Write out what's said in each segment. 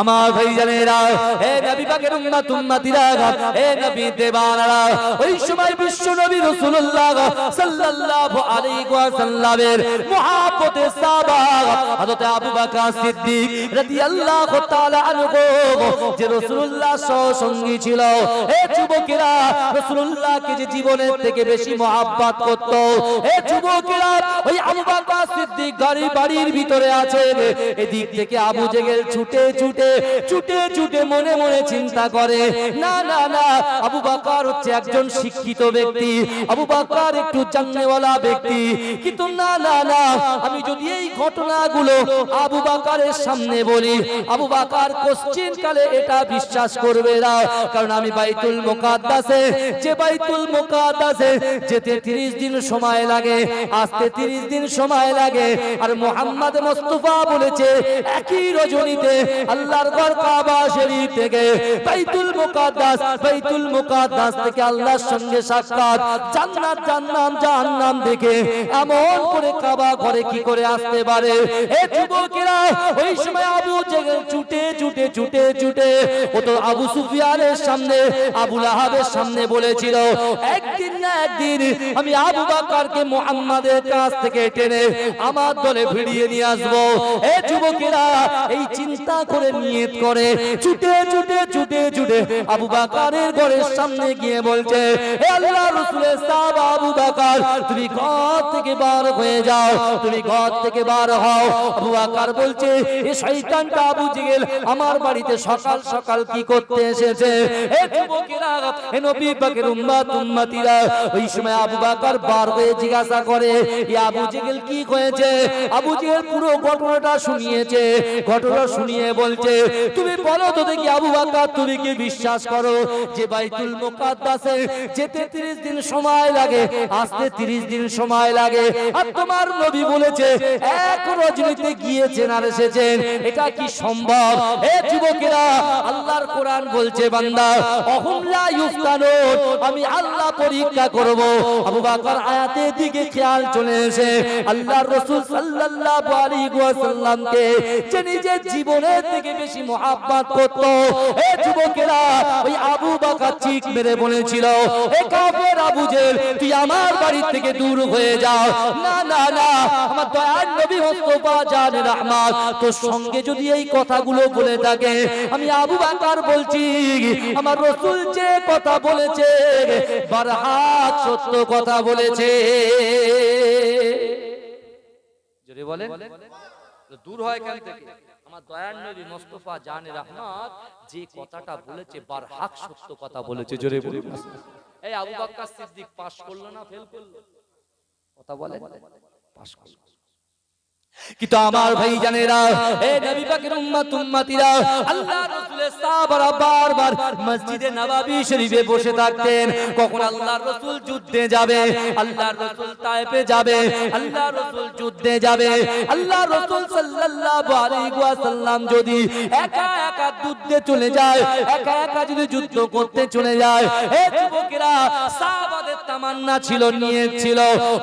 আমার ভাই জানেরা হে নবী পাকের উম্মত, উম্মতিরা হে নবী দেবানারা ওই সময় বিশ্ব নবী রাসূলুল্লাহ সাল্লাল্লাহু আলাইহি ওয়াসাল্লামের মুহাব্বতে সাহাবা, হযরত আবু বকর সিদ্দিক রাদিয়াল্লাহু তাআলা আনহু, যে রাসূলুল্লাহ সঙ্গী ছিল। হে যুবকেরা রাসূলুল্লাহকে যে জীবনের থেকে বেশি মহাব্বত করত হে যুবকেরা ওই আবু বকর সিদ্দিক গাড়ি বাড়ির ভিতরে আছেন, এদিক থেকে আবু জেগেল ছুটে ছুটে ছুটে ছুটে মনে মনে চিন্তা করে। না না না, আবু বকর হচ্ছে একজন শিক্ষিত ব্যক্তি। আবু বকর একটু জাননেওয়ালা ব্যক্তি। কিন্তু না না না, আমি যদি এই ঘটনাগুলো আবু বকরের সামনে বলি, আবু বকর কোশ্চেন কালে এটা বিশ্বাস করবে না। কারণ আমি বাইতুল মুকাদ্দাসে, যে বাইতুল মুকাদ্দাসে যেতে 30 দিন সময় লাগে, আসতে 30 দিন সময় লাগে। আর মোহাম্মদ মুস্তাফা বলেছে, একই রজনীতে আল্লাহর ঘর কাবা শরীফ থেকে বাইতুল মুকাদ্দাস বাইতুল মুকাদ্দাস থেকে আল্লাহর সঙ্গে সাক্ষাৎ, জান্নাত জান্নাম জাহান্নাম দেখে এমন করে কাবা ঘরে কি করে আসতে পারে? এ যুবকেরা, ওই সময় আবু জেগেল ছুটে ছুটে ছুটে ছুটে ও তো আবু সুফিয়ানের সামনে, আবু লাহাবের সামনে বলেছিল, একদিন না একদিন আমি আবু বাকারকে মুহাম্মাদের কাছ থেকে টেনে আমার দলে ভিড়িয়ে নিয়ে আসব। এ যুবকেরা, এই চিন্তা করে নিয়ত করে, ছুটে ছুটে ছুটে ছুটে আবু বাকারের ঘরের সামনে গিয়ে বলছে সাহাবা আবু বাকার, তুমি ঘর থেকে বার হয়ে যাও, তুমি ঘর থেকে বার হও। আবু বাকার বলছে শয়তানটা আবু জেগেল আমার বাড়িতে সকাল সকাল কি করতে এসেছে? যুবকেরা নবী পাকের ওই সময় আবু বাকার বার হয়ে জিজ্ঞাসা করে আবু জেগেল কি হয়েছে? আবু জেগেল পুরো ঘটনাটা শুনিয়েছে, ঘটনা শুনিয়ে বলছে তুমি বলো তো দেখি আবু বাকার তুমি কি বিশ্বাস করো যে বাইতুল মুকাদ্দাসে যেতে 30 দিন সময় লাগে, আসতে 30 দিন সময় লাগে? আর তোমার নবী বলেছে, এক রজনীতে গিয়েছেন আর এসেছেন, এটা কি সম্ভব? এ যুবকেরা, আল্লাহর কোরআন বলছে, বান্দা, অহুম লা ইফতানুন আমি আল্লাহ পরীক্ষা করব। আবু বকর আয়াতের দিকে খেয়াল চলে এসে আল্লাহর রাসূল সাল্লাল্লাহু আলাইহি ওয়াসাল্লামকে, যে নিজের জীবনের থেকে বেশি মহাব্বত করত। এ যুবকেরা ওই আবু বকর চিক মেরে বলেছিল, এ কাফের আবু জেল, তুই আমার বাড়ি থেকে দূর হয়ে যাও। না না না, আমার দয়ার নবী মুস্তাফা জানে রহমান, তোর সঙ্গে যদি এই কথাগুলো বলে থাকে, আমি আবু বকর বলছি, আমার রাসূল যে কথা বলেছে, বারহাত সত্য কথা বলেছে। জোরে বলেন। দূর হয় কেন থেকে। আমার দয়ার নবী মুস্তাফা জানে যে কথাটা বলেছে বারহাক সত্য কথা বলেছে, জোরে এই আবু সিদ্দিক পাস করল না, ফেল করল? কথা বলে পাশ করল। কিন্তু আমার ভাই জানেরা এ নবী পাকের উম্মত উম্মতিরা আল্লাহ রাসূলের সাহাবারা বারবার মসজিদে নববী শরীফে বসে থাকতেন। কখন আল্লাহর রাসূল যুদ্ধে যাবে আল্লাহর রাসূল তায়েফে যাবে আল্লাহর রাসূল যুদ্ধে যাবে আল্লাহর রাসূল সাল্লাল্লাহু আলাইহি ওয়াসাল্লাম যদি একা একা যুদ্ধে চলে যায় একা একা যদি যুদ্ধ করতে চলে যায় এ যুবকেরা সাহাবাদের তামান্না ছিল নিয়ে ছিল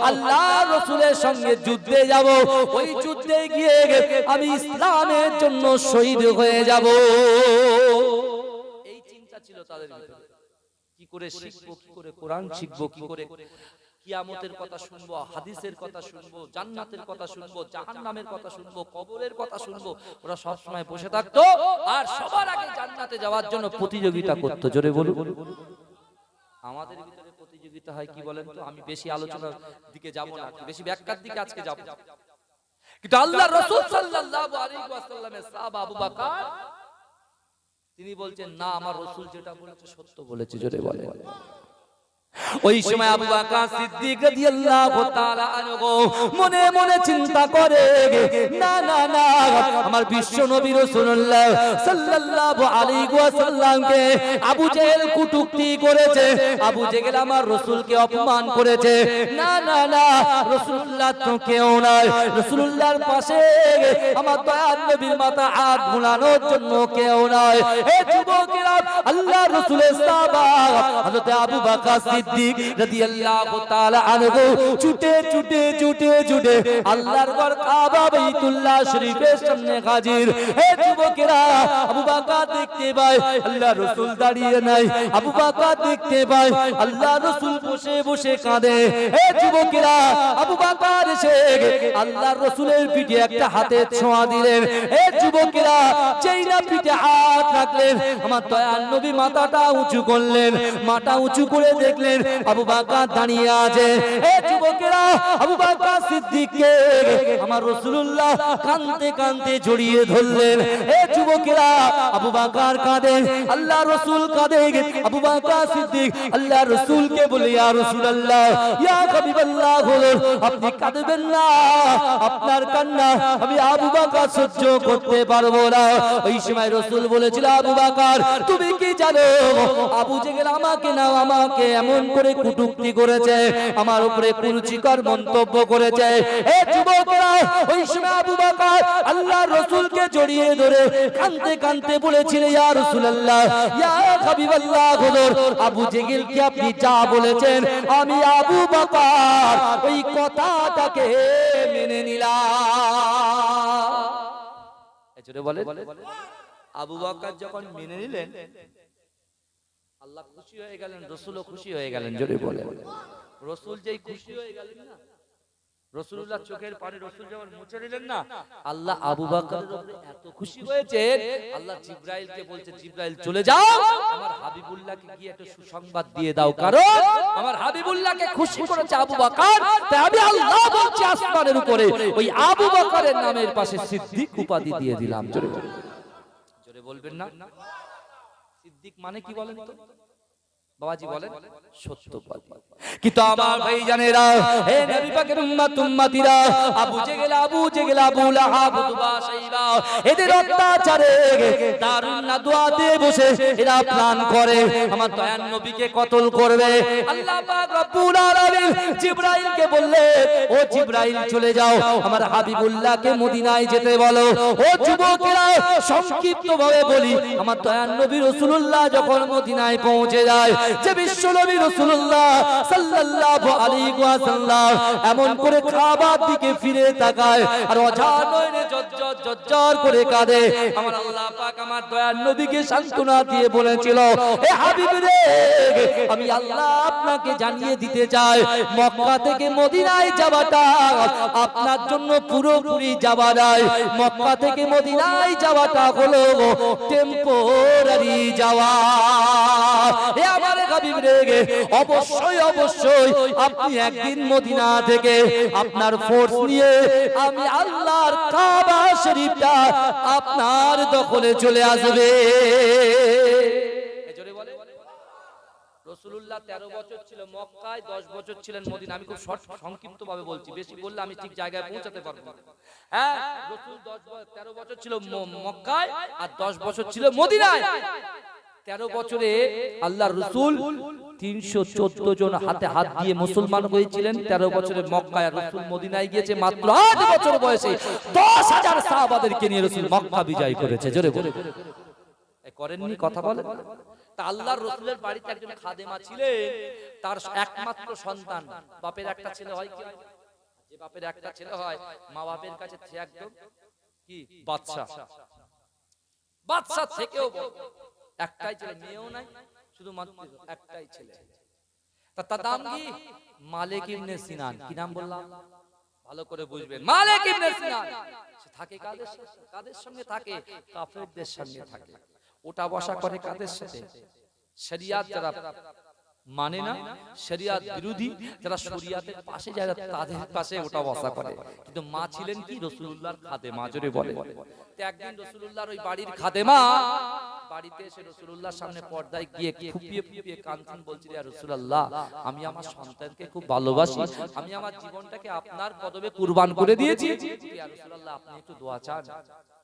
আল্লাহর রাসূলের সঙ্গে যুদ্ধে যাব ওই যুদ্ধে গিয়ে আমি ইসলামের জন্য শহীদ হয়ে যাব। এই চিন্তা ছিল তাদের কি করে শিখব, কি করে কোরআন শিখব, কি করে কিয়ামতের কথা শুনব, হাদিসের কথা শুনব, জান্নাতের কথা শুনব, জাহান্নামের কথা শুনব, কবরের কথা শুনব, ওরা সব সময় বসে থাকতো আর সবার আগে জান্নাতে যাওয়ার জন্য প্রতিযোগিতা করতো। জোরে বলুন। আমাদের ভিতরে প্রতিযোগিতা হয় কি বলেন তো? আমি বেশি আলোচনার দিকে যাব না, বেশি ব্যাখ্যার দিকে আজকে যাব। তিনি বলছেন না আমার রসুল যেটা বলেছে সত্য বলেছে। জোরে বলে ওই সময় আবু বকর সিদ্দিক রাদিয়াল্লাহু তাআলা আনহু মনে মনে চিন্তা করে না না না আমার বিশ্ব নবী রাসূলুল্লাহ সাল্লাল্লাহু আলাইহি ওয়াসাল্লামকে আবু জেহেল কুটুক্তি করেছে আবু জেহেল আমার রাসূলকে অপমান করেছে না না না রাসূলুল্লাহ তো কেউ নাই রাসূলুল্লাহর পাশে আমার দয়ার নবীর মাথা হাত ভুলানোর জন্য কেউ নাই এ যুবকেরা আল্লাহ রাসূলের সাহাবা হযরত আবু বকর সিদ্দিক রাদিয়াল্লাহু তাআলা আনহু। ছুটে ছুটে ছুটে ছুটে আল্লাহর ঘর কাবা বাইতুল্লাহ শরীফের সামনে হাজির। হে যুবকেরা, আবু বকর দেখতে পায়, আল্লাহ রাসূল দাঁড়িয়ে নাই। আবু বকর দেখতে পায়, আল্লাহ রাসূল বসে বসে কাঁদে। হে যুবকেরা, আবু বকর এসে আল্লাহর রাসূলের পিঠে একটা হাতের ছোঁয়া দিলেন। হে যুবকেরা, যেই না পিঠে হাত রাখলেন, আমার দয়ার নবী মাথাটা উঁচু করলেন। মাথা উঁচু করে দেখলেন আবু বকর দাঁড়িয়ে আছে। হে যুবকেরা, আবু বকর সিদ্দিককে আমার রাসূলুল্লাহ কাঁদতে কাঁদতে জড়িয়ে ধরলেন। হে যুবকেরা, আবু বকর কাঁদে আল্লাহ রাসূল কাঁদে। আবু বকর সিদ্দিক, আল্লাহ রাসূলকে বলে, ইয়া রাসূলুল্লাহ, ইয়া হাবিবাল্লাহ হুজুর আপনি কাঁদবেন না? আপনার কান্না আমি আবু বকর সহ্য করতে পারব না। ওই সময় রাসূল বলেছিল, আবু বকর তুমি কি জানো? আবু জেগেল, আমাকে না আমাকে এমন করে কুটুক্তি করেছে আমার উপরে কুরুচিকর মন্তব্য করেছে। এ যুবকরা ওই সময় আবু বকর আল্লাহর রাসূলকে জড়িয়ে ধরে কাঁদতে কাঁদতে বলেছিল ইয়া রাসূলুল্লাহ ইয়া হাবিবাল্লাহ হুজুর আবু জেগেলকে আপনি যা বলেছেন আমি আবু বকর ওই কথাটাকে মেনে নিলাম। জোরে বলে আবু বকর যখন মেনে নিলেন আল্লাহ খুশি হয়ে গেলেন রসুলও খুশি হয়ে গেলেন জোরে বলে রসুল যেই খুশি হয়ে গেলেন না রসুল্লাহ চোখের পানি রসুল যখন মুছে নিলেন না আল্লাহ আবু উপরে এত খুশি হয়েছে আল্লাহ জিব্রাইলকে বলছে জিব্রাইল চলে যাও। আমার হাবিবুল্লাহকে গিয়ে একটা সুসংবাদ দিয়ে দাও। কারণ আমার হাবিবুল্লাহকে খুশি করেছে আবু বকর। তাই আমি আল্লাহ বলছি আসমানের উপরে ওই আবু বকরের নামের পাশে সিদ্দিক উপাধি দিয়ে দিলাম। জোরে জোরে বলবেন না। সিদ্দিক মানে কি বলেন তো? বাবাজি বলেন সত্যবাদী। কিন্তু আমার ভাই জানেরা হে নবী পাকের উম্মত উম্মতিরা আবু জেগেল আবু জেগেল আবু লাহাব সাইবা এদের অত্যাচারে দারুণ বসে এরা প্ল্যান করে। আমার নবীকে কতল করবে? আল্লাহ পাক রব্বুল আলামিন জিবরাইলকে বললে ও জিবরাইল চলে যাও। আমার হাবিবুল্লাহকে মদিনায় যেতে বলো। ও যুবকেরা সংক্ষিপ্ত ভাবে বলি আমার দয়ান নবী রাসূলুল্লাহ যখন মদিনায় পৌঁছে যায় যে বিশ্ব নবী রাসূলুল্লাহ সাল্লাল্লাহু আলাইহি ওয়াসাল্লাম এমন করে খাবার দিকে ফিরে তাকায় আর অঝার জজ্জর জজ্জর করে কাঁদে। আমার আল্লাহ পাক আমার দয়ার নবীকে সান্ত্বনা দিয়ে বলেছিল, এ হাবিব রে, আমি আল্লাহ আপনাকে জানিয়ে দিতে চাই, মক্কা থেকে মদিনায় যাওয়াটা আপনার জন্য পুরোপুরি যাওয়া নয়। মক্কা থেকে মদিনায় যাওয়াটা হলো টেম্পোরারি যাওয়া। এ আমার হাবিব রে অবশ্যই অবশ্যই, আপনি একদিন মদিনা থেকে আপনার ফোর্স নিয়ে আমি আল্লাহর কাবা শরীফটা আপনার দখলে চলে আসবে। রসুল্লাহ তেরো বছর মক্কায়, দশ বছর ছিলেন আমি খুব হ্যাঁ আর দশ বছর ছিল মদিনায়। তেরো বছরে আল্লাহ রসুল তিনশো চোদ্দ জন হাতে হাত দিয়ে মুসলমান হয়েছিলেন। তেরো বছরে মক্কায় রসুল মদিনায় গিয়েছে মাত্র আট বছর বয়সে। দশ হাজার সাহাবাদেরকে নিয়ে রসুল মক্কা বিজয় করেছে। জোরে বলে করেননি কথা বলে তা আল্লাহর রসুলের বাড়িতে একজন খাদেমা ছিলেন। তার একমাত্র সন্তান। বাপের একটা ছেলে হয় কি? যে বাপের একটা ছেলে হয় মা বাপের কাছে একদম কি? বাদশা বাদশা থেকেও। একটাই ছেলে মেয়েও নাই শুধুমাত্র একটাই ছেলে। তার নাম কি? মালিক ইবনে সিনান। কি নাম বললাম? ভালো করে বুঝবেন। মালিক ইবনে সিনান। সে থাকে কাদের সাথে? কাদের সঙ্গে থাকে? কাফেরদের সঙ্গে থাকে। ওটা বসা করে কাদের সাথে? শরিয়াত যারা মানে না শরিয়াত বিরোধী যারা শরিয়াতের পাশে যারা তাদের পাশে ওটা বসা করে। কিন্তু মা ছিলেন কি? রসুলুল্লাহর খাদেমা জোরে বলে। তো একদিন রসুলুল্লাহর ওই বাড়ির খাদেমা বাড়িতে এসে রসুলুল্লাহর সামনে পর্দায় গিয়ে ফুপিয়ে ফুপিয়ে কাঁদছেন বলছিল ইয়া রাসূলুল্লাহ আমি আমার সন্তানকে খুব ভালোবাসি। আমি আমার জীবনটাকে আপনার কদমে কুরবান করে দিয়েছি। আপনি একটু দোয়া চান।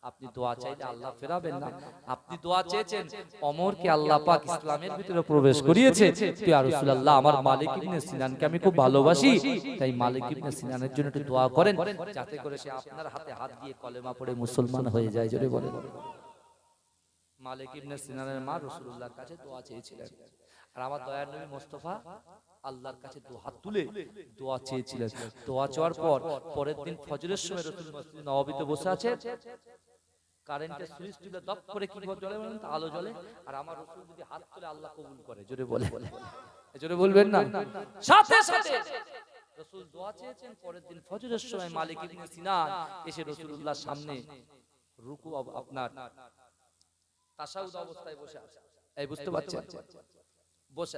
আপনি দোয়া চাইলে আল্লাহ ফেরাবেন না। আপনি দোয়া চেয়েছেন অমরকে আল্লাহ পাক ইসলামের ভিতরে প্রবেশ করিয়েছে। তুই আর রাসূলুল্লাহ আমার মালিক ইবনে সিনানকে আমি খুব ভালোবাসি। তাই মালিক ইবনে সিনানের জন্য একটু দোয়া করেন। যাতে করে সে আপনার হাতে হাত দিয়ে কলেমা পড়ে মুসলমান হয়ে যায় জোরে বলে মালিক ইবনে সিনানের মা রাসূলুল্লাহর কাছে দোয়া চেয়েছিলেন। আর আমার দয়ার নবী মোস্তফা আল্লাহর কাছে দু হাত তুলে দোয়া চেয়েছিলেন। দোয়া চাওয়ার পর পরের দিন ফজরের সময় রসুল মসজিদ নববীতে বসে আছে। কারেন্টের সুইচ তুলে দপ করে কি জলে বলেন তো আলো জ্বলে। আর আমার রসুল যদি হাত তুলে আল্লাহ কবুল করে জোরে বলে জোরে বলবেন না? সাথে সাথে রসুল দোয়া চেয়েছেন পরের দিন ফজরের সময় মালিক ইবনে সিনান এসে রসুলুল্লাহর সামনে রুকু আপনার তাসাউদ অবস্থায় বসে আছে। এই বুঝতে পারছেন? বসে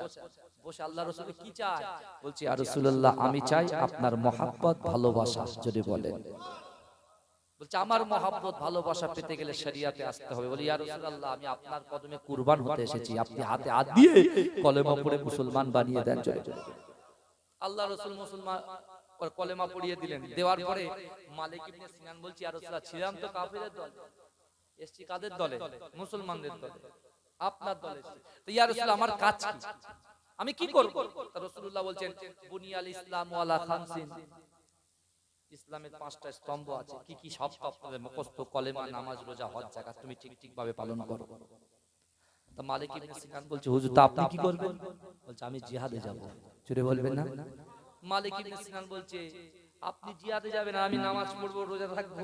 বসে আল্লাহ রসুল কি চায়? বলছি আর রসুল্লাহ আমি চাই আপনার মহাব্বত ভালোবাসা যদি বলেন। বলছে আমার মহাব্বত ভালোবাসা পেতে গেলে শরিয়াতে আসতে হবে। বলি ইয়া রাসূলুল্লাহ আমি আপনার কদমে কুরবান হতে এসেছি। আপনি হাতে হাত দিয়ে কলেমা পড়ে মুসলমান বানিয়ে দেন জয়। আল্লাহ রাসূল মুসলমান কলেমা পড়িয়ে দিলেন। দেওয়ার পরে মালিক ইবনে সিনান বলছি ইয়া রাসূলুল্লাহ ছিলাম তো কাফিরের দল। এসছি কাদের দলে? মুসলমানদের দলে। আপনার দলে তো ইয়া আমার কাজ কি? আমি কি করব? রাসূলুল্লাহ বলছেন বুনিয়াল ইসলাম ওয়ালা খামসিন। ইসলামের পাঁচটা স্তম্ভ আছে। কি কি সব আপনাদের মুখস্থ? কলেমা নামাজ রোজা হজ জাকাত তুমি ঠিক ঠিক ভাবে পালন করো। তা মালিক ইবনে সিনান বলছে হুজুর তা আপনি কি করবেন? বলছে আমি জিহাদে যাব। জোরে বলবেন না। মালিক ইবনে সিনান বলছে আপনি জিহাদে যাবেন, আমি নামাজ পড়ব, রোজা রাখব।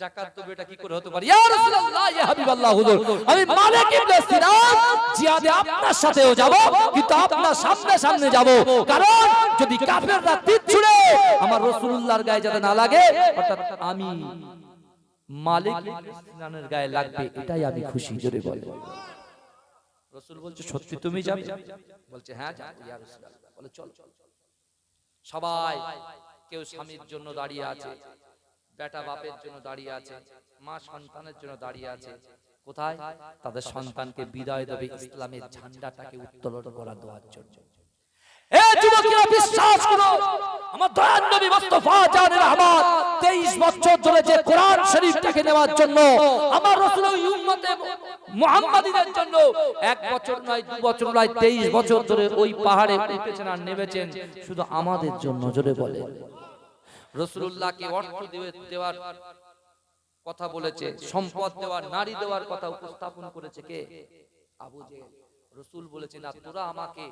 যাকাত দেবো এটা কি করে হতে পারে? ইয়া রাসূলুল্লাহ, ইয়া হাবিবাল্লাহ, হুজুর। আমি মালিক ইবনে সিনান জিহাদে আপনার সাথেও যাব, কিন্তু আপনার সামনে সামনে যাব। কারণ যদি কাফেররা তীর ছুড়ে আমার রাসূলুল্লাহর গায়ে যাতে না লাগে, অর্থাৎ আমি মালিক ইবনে সিনানের গায়ে লাগবে, এটাই আমি খুশি, জোরে বলে রসুল বলছে, সত্যি তুমি যাবে? বলছে হ্যাঁ যাব, ইয়া রাসূলুল্লাহ। বলে চল। সবাই কেউ স্বামীর জন্য দাঁড়িয়ে আছে, বেটা বাপের জন্য দাঁড়িয়ে আছে, মা সন্তানের জন্য দাঁড়িয়ে আছে। কোথায়? তাদের সন্তানকে বিদায় দেবে ইসলামের ঝান্ডাটাকে উত্তোলন করা দেওয়ার জন্য। বিশ্বাস করো, আমার দয়ার নবী মুস্তাফা জানের রহমত 23 বছর ধরে ওই উম্মতে মুহাম্মাদীদের জন্য এক বছর নয়, দু বছর নয় 23 বছর ধরে ওই পাহাড়ে নেমেছেন, শুধু আমাদের জন্য জোরে বলে রাসূলুল্লাহকে অর্থ দেওয়ার কথা বলেছে, সম্পদ দেওয়ার, নারী দেওয়ার কথা উপস্থাপন করেছে কে? আবু রসুল বলেছে না তোরা আমাকে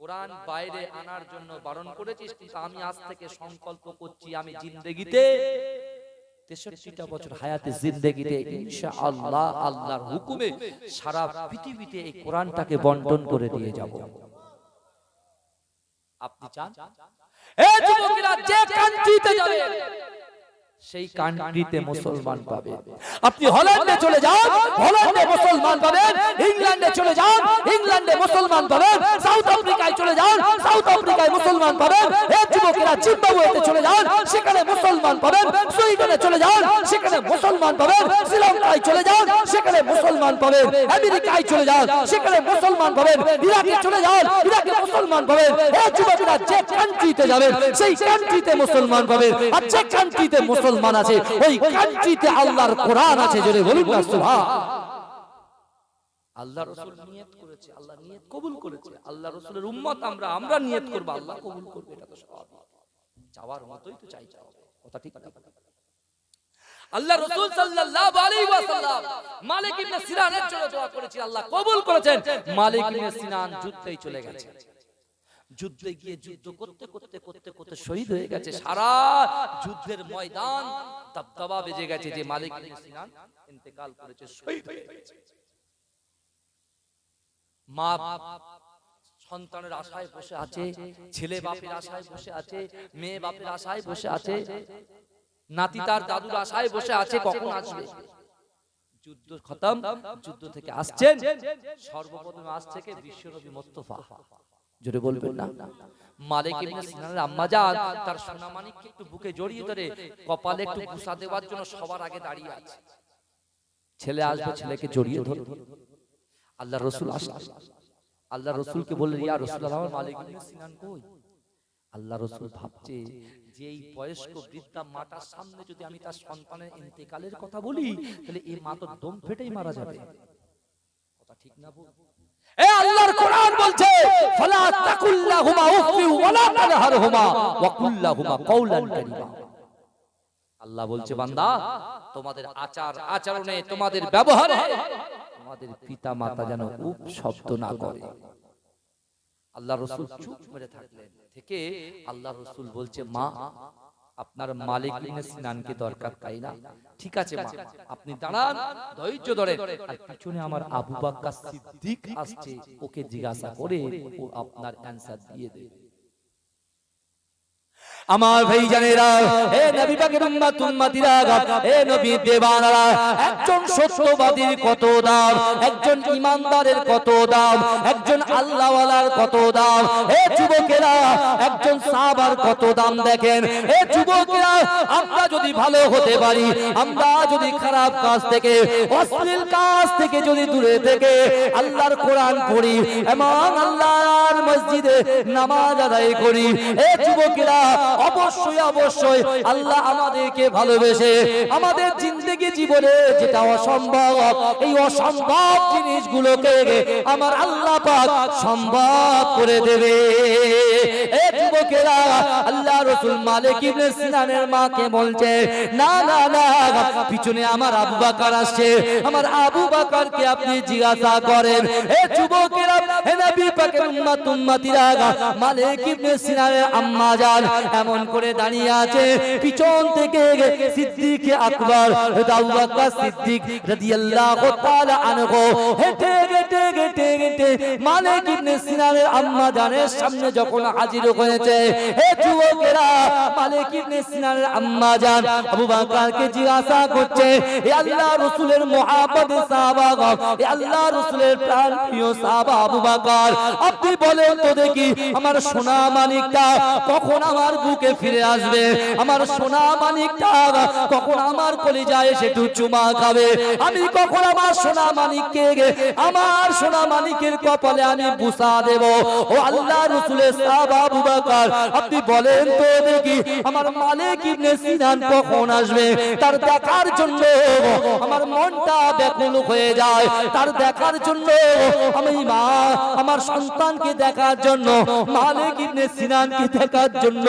কোরআন বাইরে আনার জন্য বারণ করেছিস, কিন্তু আমি আজ থেকে সংকল্প করছি, আমি জিন্দেগিতে, তেষট্টিটা বছর হায়াতে জিন্দেগিতে, ইনশাআল্লাহ আল্লাহর হুকুমে সারা পৃথিবীতে এই কোরআনটাকে বন্টন করে দিয়ে যাব। আপনি চান? এই যুবকেরা যে কান্ট্রিতে যাবে সেই কান্ট্রিতে মুসলমান পাবে। আপনি হল্যান্ডে চলে যান হল্যান্ডে মুসলমান পাবেন ইংল্যান্ডে চলে যান ইংল্যান্ডে মুসলমান পাবেন সাউথ আফ্রিকায় চলে যান সাউথ আফ্রিকায় মুসলমান পাবেন এই যুবকেরা জিম্বাবুয়েতে চলে যান সেখানে মুসলমান পাবেন সুইডেনে চলে যান সেখানে মুসলমান পাবেন শ্রীলঙ্কায় চলে যান সেখানে মুসলমান পাবেন আমেরিকায় চলে যান সেখানে মুসলমান পাবেন ইরাকে চলে যান ইরাকে মুসলমান পাবেন এই যুবকেরা যে কান্ট্রিতে যাবেন সেই কান্ট্রিতে মুসলমান পাবেন আর যে কান্ট্রিতে মুসলমান আছে, ওই কান্ট্রিতে আল্লাহর কোরআন আছে, জোরে বলুন না, সুবহান। আল্লাহ রসুল নিয়ত করেছে, আল্লাহ নিয়ত কবুল করেছে, আল্লাহ রসুলের উম্মত আমরা আমরা নিয়ত করব, আল্লাহ কবুল করবে, এটা তো স্বাভাবিক। চাওয়ার মতোই তো চাই চাওয়া কথা ঠিক না। আল্লাহ রাসূল সাল্লাল্লাহু আলাইহি ওয়াসাল্লাম মালিক ইবনে সিনানের জন্য দোয়া করেছি আল্লাহ কবুল করেছেন, মালিক ইবনে সিনান যুদ্ধেই চলে গেছে। যুদ্ধে গিয়ে যুদ্ধ করতে করতে করতে করতে শহীদ হয়ে গেছে। সারা যুদ্ধের ময়দান দবদবা বেজে গেছে যে মালিক সিনান ইন্তেকাল করেছে শহীদ হয়ে গেছে। মা সন্তানের আশায় বসে আছে ছেলে বাপের আশায় বসে আছে মেয়ে বাপের আশায় বসে আছে নাতি তার দাদুর আশায় বসে আছে কখন আসবে? যুদ্ধ খতম যুদ্ধ থেকে আসছেন সর্বপ্রথম আজ থেকে বিশ্বনবী মোস্তফা। জোরে বলবেন না। মালিক ইবনে সিনানের আম্মা জান তার সোনামানিককে একটু বুকে জড়িয়ে ধরে কপালে একটু গুসা দেওয়ার জন্য সবার আগে দাঁড়িয়ে আছে। ছেলে আসবে ছেলেকে জড়িয়ে ধরে। আল্লাহ রসুল আসলেন আল্লাহ রসুলকে বললেন ইয়া রসুল আমার মালিক ইবনে সিনান কই? আল্লাহ রসুল ভাবছে যে এই বয়স্ক বৃদ্ধা মাটার সামনে যদি আমি তার সন্তানের ইন্তেকালের কথা বলি তাহলে এই মা তো দম ফেটেই মারা যাবে। কথা ঠিক না বল? আল্লাহর কোরআন বলছে, ফালা তাকুল্লাহুমা উফি ওয়ালা ওয়া কুল্লাহুমা কওলান কারীমা। আল্লাহ বলছে, বান্দা, তোমাদের আচার আচরণে তোমাদের ব্যবহারে তোমাদের পিতা মাতা যেন উপ শব্দ না করে। আল্লাহ রসুল চুপ মেরে থাকলেন। থেকে আল্লাহ রসুল বলছে, মা আপনার মালিক স্নানকে দরকার তাই না? ঠিক আছে মা। আপনি দাঁড়ান ধৈর্য ধরে। আর পিছনে আমার আবু বাক্কা সিদ্দিক আসছে ওকে জিজ্ঞাসা করে ও আপনার অ্যান্সার দিয়ে দেবে। আমার ভাই জানেরা, হে নবী পাকের উম্মত উম্মতিরা হে নবী দেবানারা, একজন সত্যবাদীর কত দাম, একজন ইমানদারের কত দাম, একজন আল্লাহওয়ালার কত দাম, হে যুবকেরা, একজন সাহাবার কত দাম দেখেন, হে যুবকেরা, আমরা যদি ভালো হতে পারি, আমরা যদি খারাপ কাজ থেকে, অশ্লীল কাজ থেকে যদি দূরে থেকে আল্লাহর কোরআন পড়ি এবং আল্লাহর মসজিদে নামাজ আদায় করি, হে যুবকেরা অবশ্যই অবশ্যই আল্লাহ আমাদেরকে ভালোবেসে আমাদের জিন্দগি জীবনে যেটা অসম্ভব, এই অসম্ভব জিনিসগুলোকে আমার আল্লাহ পাক সম্ভব করে দেবে। এ যুবকেরা, আল্লাহ রসুল মালিক ইবনে সিনানের মাকে বলছে, না না না, পিছনে আমার আবু বাকার আসছে। আমার আবু বাকারকে আপনি জিজ্ঞাসা করেন। এ যুবকেরা হে নবী পাকের উম্মত, উম্মতিরা মালিক ইবনে সিনানের আম্মা জান এমন করে দাঁড়িয়ে আছে। পিছন থেকে সিদ্দিক আকবর আবু সিদ্দিক রাদিয়াল্লাহু তাআলা আনহু। হেঁটে হেঁটে হেঁটে হেঁটে মালিক ইবনে সিনানের আম্মা জানের সামনে যখন হাজির হয়েছে, হে যুবকেরা, মালিক ইবনে সিনানের আম্মা জান আবু বকরকে জিজ্ঞাসা করছে হে আল্লাহ রাসূলের মুহাব্বত সাহাবা হে আল্লাহ রাসূলের প্রাণ প্রিয় সাহাবা আবু বকর আপনি বলেন তো দেখি, আমার সোনা মানিকটা কখন আমার বুকে ফিরে আসবে? আমার সোনা মানিকটা কখন আমার কলিজায় একটু চুমা খাবে? আমি কখন আমার সোনা মানিককে, আমার সোনা মানিকের কপালে আমি বুসা দেব? ও আল্লাহ রসুলের সাহাবা বকর, আপনি বলেন তো দেখি, আমার মালিক ইবনে সিনান কখন আসবে? তার দেখার জন্য আমার মনটা ব্যাকুল হয়ে যায়। তার দেখার জন্য আমি মা আমার সন্তানকে দেখার জন্য, মালিক ইবনে সিনানকে দেখার জন্য,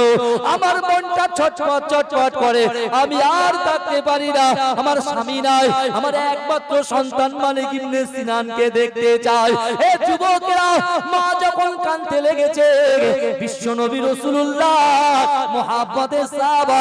আমার মনটা ছটফট ছটফট করে। আমি আর থাকতে পারি না। আমার স্বামী নাই। আমার একমাত্র সন্তান মালিক ইবনে সিনানকে দেখতে চাই। এ যুবকেরা, মা যখন কানতে লেগেছে, বিশ্ব নবী রাসূলুল্লাহ, মুহাব্বতের সাহাবা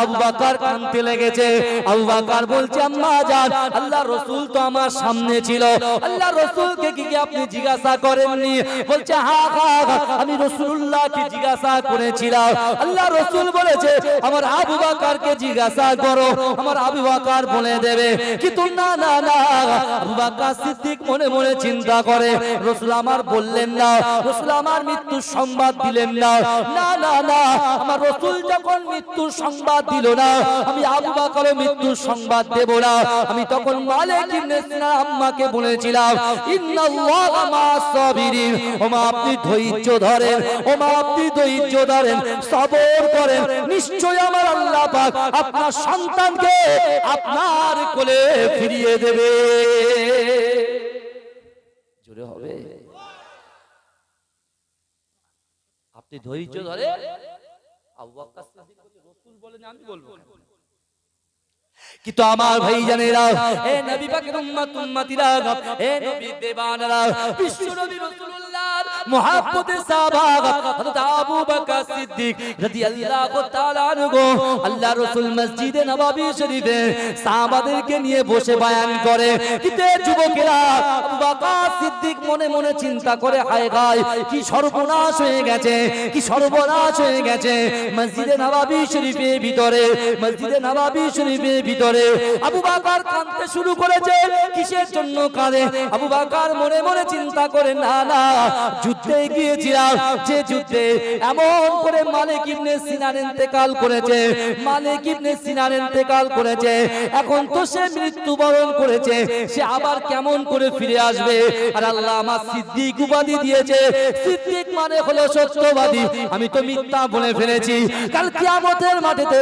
আবু বকর কানতে লেগেছে। আবু বকর বলছে, আম্মা জান আল্লাহ রাসূল তো আমার সামনে ছিল। আল্লাহ রাসূলকে কি আপনি জিজ্ঞাসা করেননি। বলছে হ্যাঁ হ্যাঁ আমি রাসূলুল্লাহকে জিজ্ঞাসা করেছিলাম। আল্লাহ রাসূল বলেছে, আমার আবু বকরকে জিজ্ঞাসা করো, আমার আবু বকর বলে দেবে। কিন্তু না না না, আবু বকর সিদ্দিক মনে মনে চিন্তা করে, রাসূল আমার বললেন না, রাসূল আমার মৃত্যুর সংবাদ দিলেন না। না না না, আমার রাসূল যখন মৃত্যুর সংবাদ দিল না, আমি আবু বকরের মৃত্যুর সংবাদ দেব না। আমি তখন মালিক ইবনে সিনা আম্মাকে বলেছিলাম, ইন্নাল্লাহা মা'আস সাবিরিন, ওমা আপনি ধৈর্য ধরেন, ওমা আপনি ধৈর্য ধরেন, সবর করেন। নিশ্চয় আমার আল্লাহ পাক আপনার সন্তানকে আপনার কোলে ফিরিয়ে দেবে। জোরে হবে। আপনি ধৈর্য ধরে আবু রাসূল বলেন, আমি বলব? কিন্তু আমার ভাই জানেরা এ নবী পাকের উম্মত উম্মতিরা এ নবী দেবানরা বিশ্ব নবী রাসূলুল্লাহর মুহাব্বতের সাহাবা হযরত আবু বকর সিদ্দিক রাদিয়াল্লাহু তাআলা আনহু, আল্লাহ রাসূল মসজিদে নববী শরীফে সাহাবাদেরকে নিয়ে বসে বয়ান করে। কিন্তু এ যুবকেরা আবু বকর সিদ্দিক মনে মনে চিন্তা করে, হায় গায়, কি সর্বনাশ হয়ে গেছে, কি সর্বনাশ হয়ে গেছে। মসজিদে নববী শরীফের ভিতরে, মসজিদে নববী শরীফের ভিতরে আবু বাকার কাঁদতে শুরু করেছে, কিসের জন্য কাঁদে? আবু বাকার মনে মনে চিন্তা করে, না না যুদ্ধে গিয়েছিলাম। যে যুদ্ধে এমন করে মালিক ইবনে সিনান ইন্তেকাল করেছে। মালিক ইবনে সিনান ইন্তেকাল করেছে। এখন তো সে মৃত্যুবরণ করেছে। সে আবার কেমন করে ফিরে আসবে? আর আল্লাহ আমার সিদ্দিক উপাধি দিয়েছে। সিদ্দিক মানে হলো সত্যবাদী। আমি তো মিথ্যা বলে ফেলেছি। কাল কিয়ামতের মাঠেতে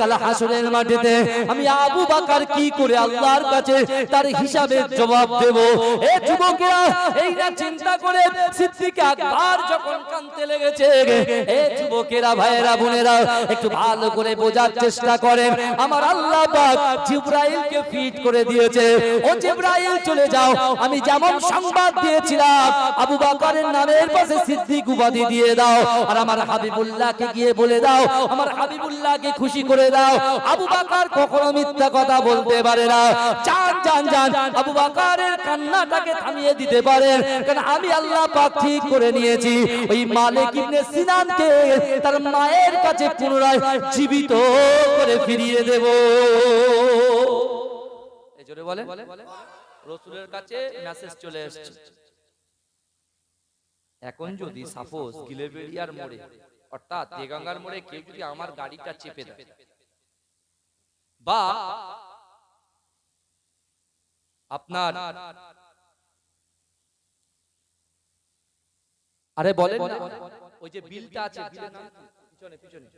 কাল হাসরের মাঠেতে আমি আবু বাকার কি করে আল্লাহর কাছে তার হিসাবের জবাব দেব? এ যুবকেরা, এই না চিন্তা করে সিদ্দিক যাও। আমি যেমন সংবাদ দিয়েছিলাম, আবু বকরের নামের পাশে সিদ্দিক উপাধি দিয়ে দাও। আর আমার হাবিবুল্লাহকে গিয়ে বলে দাও, আমার হাবিবুল্লাহকে খুশি করে দাও। আবু বকর কখনো মিথ্যা কথা বলতে পারে না। চান চান চান আবু বকরের কান্নাটাকে থামিয়ে দিতে পারেন। কারণ আমি আল্লাহ পাক ঠিক করে নিয়েছি। ওই মালিক ইবনে সিনানকে তার মায়ের কাছে পুনরায় জীবিত করে ফিরিয়ে দেব। এই জোরে বলে রসুলের কাছে মেসেজ চলে এসেছে। এখন যদি সাপোজ মোড়ে, অর্থাৎ দেগঙ্গার মোড়ে কেউ যদি আমার গাড়িটা চেপে দেয়, বা আপনার আরে বলেন না। ওই যে বিলটা আছে? পিছনে পিছনে।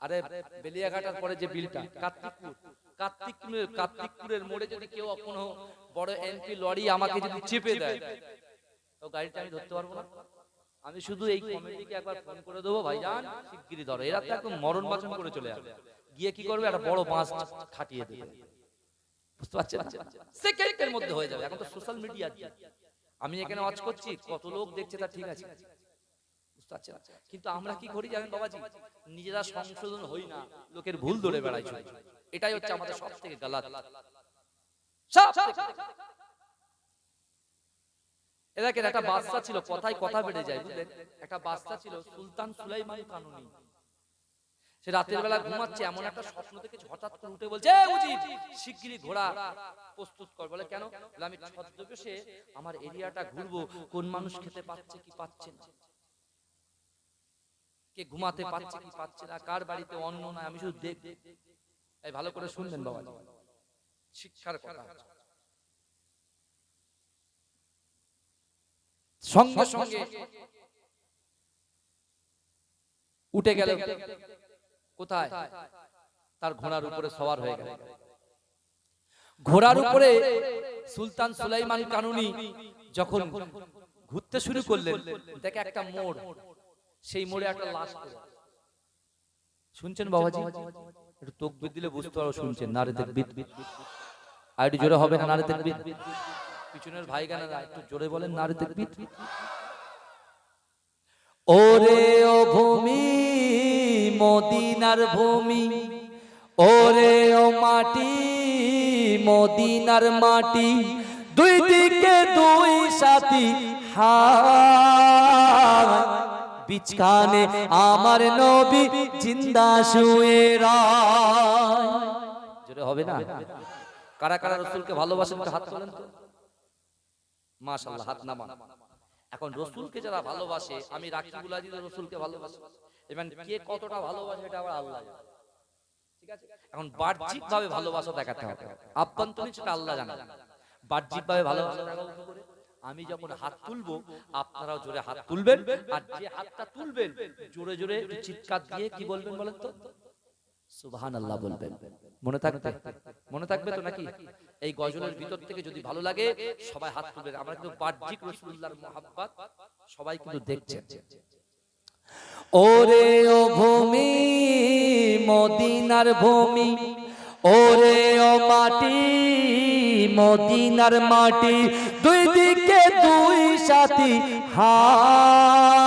আরে বেলিয়াঘাটার পরে যে বিলটা কার্তিকপুর। কার্তিকপুর। কার্তিকপুরের মোড়ে যদি কেউ কোনো বড় এমপি লরি আমাকে যদি চেপে দেয়। তো গাড়িটা আমি ধরতে পারব না। আমি শুধু এই কমিটিকে একবার ফোন করে দেবো। ভাইজান শিগগিরই ধরো। এরা তো একদম মরণ বাচন করে চলে যাবে গিয়ে কি করবে? একটা বড় বাঁশ খাটিয়ে দেবে। বুঝতে পারছেন? সেকেন্ডের মধ্যে হয়ে যাবে। এখন তো সোশ্যাল মিডিয়া আমি এখানে ওয়াচ করছি। কত লোক দেখছে তা ঠিক আছে। বুঝতে কিন্তু আমরা কি করি জানেন বাবাজি? নিজেরা সংশোধন হই না লোকের ভুল ধরে বেড়াই। এটাই হচ্ছে আমাদের সব থেকে গালাত সব। একটা ছিল কথায় কথা বেড়ে যায় বুঝলেন? একটা ছিল সুলতান সুলাইমান কানুনি। সে রাতের বেলা ঘুমাচ্ছে এমন একটা স্বপ্ন থেকে হঠাৎ করে উঠে বলছে "এ উজির শিগগিরই ঘোড়া প্রস্তুত কর। বলে কেন? আমি ছদ্মবেশে আমার এরিয়াটা ঘুরবো কোন মানুষ খেতে পাচ্ছে কি পাচ্ছে না? কে ঘুমাতে পারছে কি পাচ্ছে না কার বাড়িতে অন্ন নাই আমি শুধু দেখ এই ভালো করে শুনবেন বাবা শিক্ষার কথা। সঙ্গে সঙ্গে উঠে গেল কোথায়? তার ঘোড়ার উপরে সওয়ার হয়ে গেল। ঘোড়ার উপরে সুলতান সুলাইমান কানুনি যখন ঘুরতে শুরু করলেন দেখে একটা মোড়। সেই মোড়ে একটা লাশ পড়ে। শুনছেন বাবাজি? একটু তকবির দিলে বুঝতে পারো শুনছেন নারে তাকবীর আর একটু জোরে হবে না নারে তাকবীর পিছনের ভাই গানেরা একটু জোরে বলেন নারে তাকবীর ওরে ও ভূমি মদিনার ভূমি। ওরে ও মাটি মদিনার মাটি। দুই দিকে দুই সাথী। হায়। বিচকানে আমার নবী জিন্দা শুয়ে রায়। জোরে হবে না? কারা কারা রসুলকে ভালোবাসেন হাত তোলেন তো। মাশাআল্লাহ, হাত নামান। এখন রসুলকে যারা ভালোবাসে, আমি রাখি গুলাজি রসুলকে ভালোবাসে। এবং কে কতটা ভালোবাসে এটা আবার আল্লাহ। ঠিক আছে? এখন বাহ্যিক ভাবে ভালোবাসা দেখাতে হবে। আভ্যন্তরীণ সেটা আল্লাহ জানে। বাহ্যিক ভাবে ভালোবাসা দেখাবো কি করে? আমি যখন হাত তুলবো আপনারাও জোরে হাত তুলবেন। আর যে হাতটা তুলবেন জোরে জোরে চিৎকার দিয়ে কি বলবেন বলেন তো? সুবহান আল্লাহ বলবেন। মনে থাকবে? মনে থাকবে তো নাকি? এই গজলের ভিতর থেকে যদি ভালো লাগে সবাই হাত তুলবেন। আমরা কিন্তু বাহ্যিক রসুল্লাহর মোহাব্বত সবাই কিন্তু দেখছেন। ওরে ও ভূমি। মদিনার ভূমি। ওরে ও মাটি মদিনার মাটি। দুই দিকে সাথী হায়।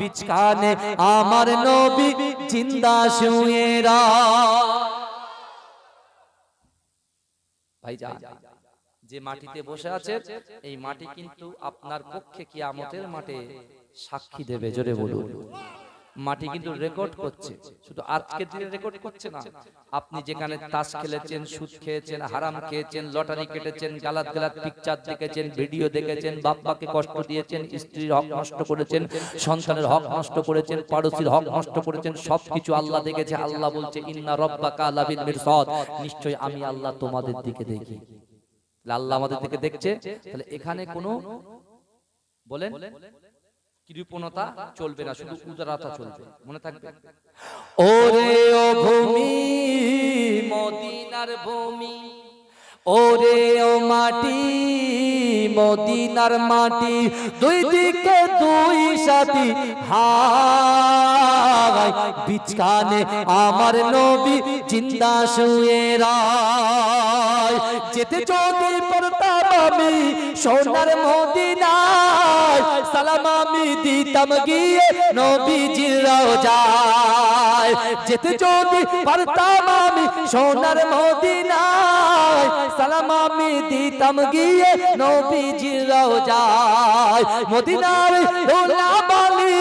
বিচকানে আমার নবী জিন্দা শুয়েরা ভাই যা যে মাটিতে বসে আছে, এই মাটি কিন্তু আপনার পক্ষে কিয়ামতের মাঠে সাক্ষী দেবে, জোরে বলুন। মাটি কিন্তু রেকর্ড করছে। শুধু আজকের দিনে রেকর্ড করছে না। আপনি যেখানে তাস খেলেছেন সুদ খেয়েছেন হারাম খেয়েছেন লটারি কেটেছেন গালাত গালাত পিকচার দেখেছেন ভিডিও দেখেছেন বাপ্পাকে কষ্ট দিয়েছেন স্ত্রীর হক নষ্ট করেছেন সন্তানের হক নষ্ট করেছেন পাড়োশির হক নষ্ট করেছেন সবকিছু আল্লাহ দেখেছে আল্লাহ বলছে ইন্না রব্বাকা লাবিল মিরসাদ। নিশ্চয়ই আমি আল্লাহ তোমাদের দিকে দেখি। তাহলে আল্লাহ আমাদের দিকে দেখছে তাহলে এখানে কোনো বলেন কৃপণতা চলবে না শুধু উদারতা চলবে। মনে থাকবে? ওরে ও ভূমি মদিনার ভূমি। ওরে ও মাটি মদিনার মাটি দুই দিকে দুই সাথী। হাই বিচকানে আমার নবী জিন্দা শুয়ে রায়। যেতে যদি পড়তাম আমি সোনার মদিনায়। সালাম আমি দিতাম গিয়ে নবীজির রওজায়। যেতে যদি পারতাম আমি সোনার মদিনায়। সালাম আমি দিতাম গিয়ে নবীজির রওজায়। মদিনার দোলা বালি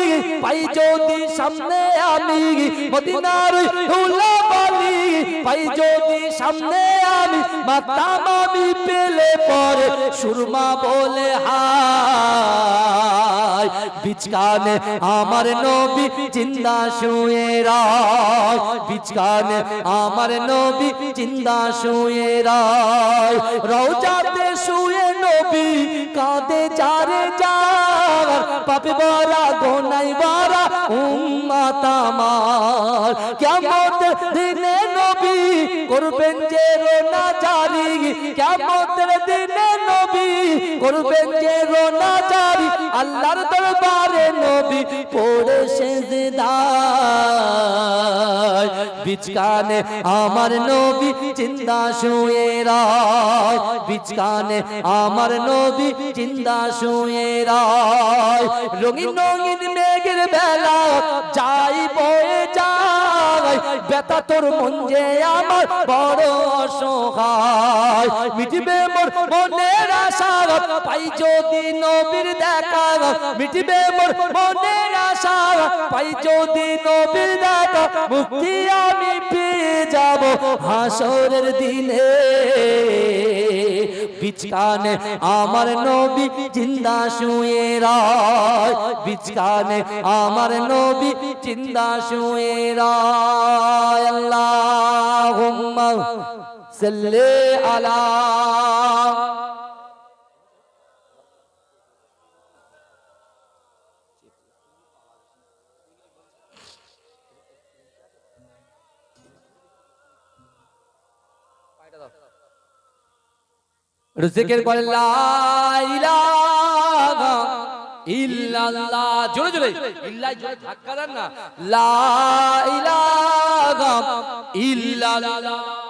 পাই যদি সামনে আমি। মদিনার দোলা পাই যদি সামনে আমি মাতাম আমি পেলে পরে সুরমা বলে হায়। বিচকানে আমার নবী জিন্দা শুয়ে রায়। বিচকানে আমার নবী জিন্দা শুয়ে রায়। রওজাতে শুয়ে নবী কাঁদে যারে যার পাপে বলা গোনাই বারা উম্মাত আমার। কিয়ামত দিনে করবেন যে রোনা জারি, কিয়ামতের দিনে নবী। করবেন যে রোনা জারি, আল্লাহর দরবারে নবী পড়ে সেজদায়। বিচকানে আমার নবী চিন্তা শুয়ে রায়। বিচকানে আমার নবী চিন্তা শুয়ে রায়। রঙিন রঙিন মেঘের বেলা যাই বয়ে যায় বেতা তোর মন যে আমার বড় অসহায়। মিটিবে মোর মনের আশা পাই যদি নবীর দেখা মিটিবে মোর মনের আশা পাই যদি নবীর দেখা মুক্তি আমি পেয়ে যাব হাসরের দিনে। বিচকানে আমার নবী জিন্দা শুয়ে রায়। বিচকানে আমার নবী জিন্দা শুয়ে রায়। সাল্লি আলা। জিকির করে লা ইল্লাল্লাহ। জোরে জোরে। ইল্লাহ জোরে ধাক্কা দেন না। লা ইল্লাল্লাহ।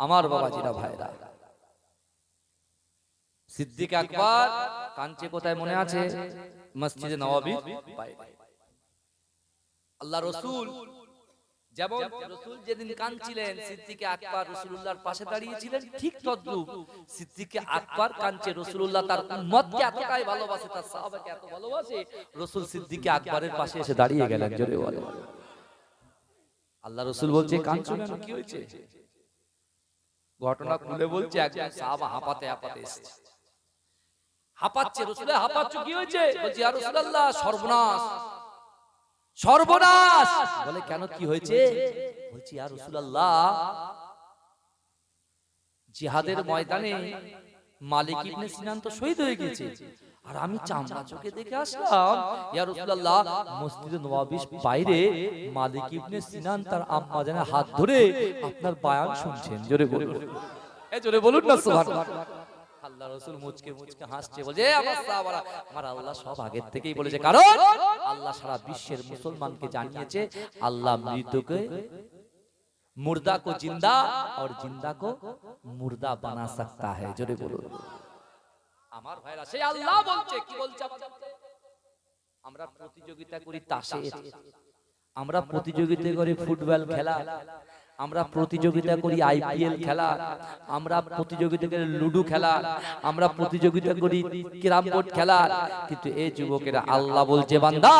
আমার বাবা বাবাজিরা ভাইরা। সিদ্দিক আকবর কাঞ্চে কোথায় মনে আছে? মসজিদে নবাবি আল্লাহ রসুল যেমন রসুল যেদিন কাঁদছিলেন সিদ্দিকে আকবর রসুল্লাহর পাশে দাঁড়িয়েছিলেন ঠিক তদ্রুপ। সিদ্দিকে আকবর কাঁদছে রসুল্লাহ তার উম্মতকে এতটাই ভালোবাসে তার সাহাবাকে এত ভালোবাসে রসুল সিদ্দিকে আকবরের পাশে এসে দাঁড়িয়ে গেলেন জোরে বলে আল্লাহ রসুল বলছে কাঁদছো কেন? কি হয়েছে? ঘটনা খুলে বলছে একজন সাহাবা হাঁপাতে হাঁপাতে এসেছে। হাঁপাচ্ছে রসুলে হাঁপাচ্ছ কি হয়েছে? বলছি আর রসুল্লাহ সর্বনাশ সর্বনাশ! বলে কেন কি হয়েছে? বলছি আর রসুল্লাহ জিহাদের ময়দানে মালিক ইবনে সিনান তো শহীদ হয়ে গেছে আর আমি চামড়া চোখে দেখে আসলাম ইয়া রাসূলুল্লাহ মসজিদে নওয়াবির বাইরে মালিক ইবনে সিনান তার আম্মা জানের হাত ধরে আপনার বয়ান শুনছেন। জোরে বলুন। এ জোরে বলুন না সুবহানাল্লাহ। আল্লাহ রাসূল মুচকে মুচকে হাসছে বলে আমার সাহাবারা আমার আল্লাহ সব আগের থেকেই বলেছে। কারণ আল্লাহ সারা বিশ্বের মুসলমানকে জানিয়েছে আল্লাহ মৃতকে मुर्दा को जिंदा और जिंदा को मुर्दा बना सकता है জোরে বলুন আমার ভাইরা সেই আল্লাহ বলছে কি বলছে আমরা প্রতিযোগিতা করি তাসের আমরা প্রতিযোগিতা করি ফুটবল খেলা আমরা প্রতিযোগিতা করি আইপিএল খেলা আমরা প্রতিযোগিতা করি লুডু খেলা আমরা প্রতিযোগিতা করি ক্যারাম বোর্ড খেলা। কিন্তু এই যুবকেরা আল্লাহ বলছে বান্দা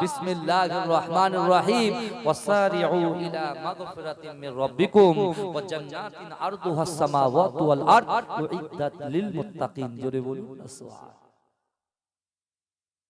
বিসমিল্লাহির রহমানির রহিম ওয়াসারিউ ইলা মাগফিরাতিন মির রাব্বিকুম ওয়া জান্নাতিন আরদুহাস সামাওয়াতু ওয়াল আরদ উইদ্দাত লিল মুত্তাকিন। জোরে বলুন সুবহান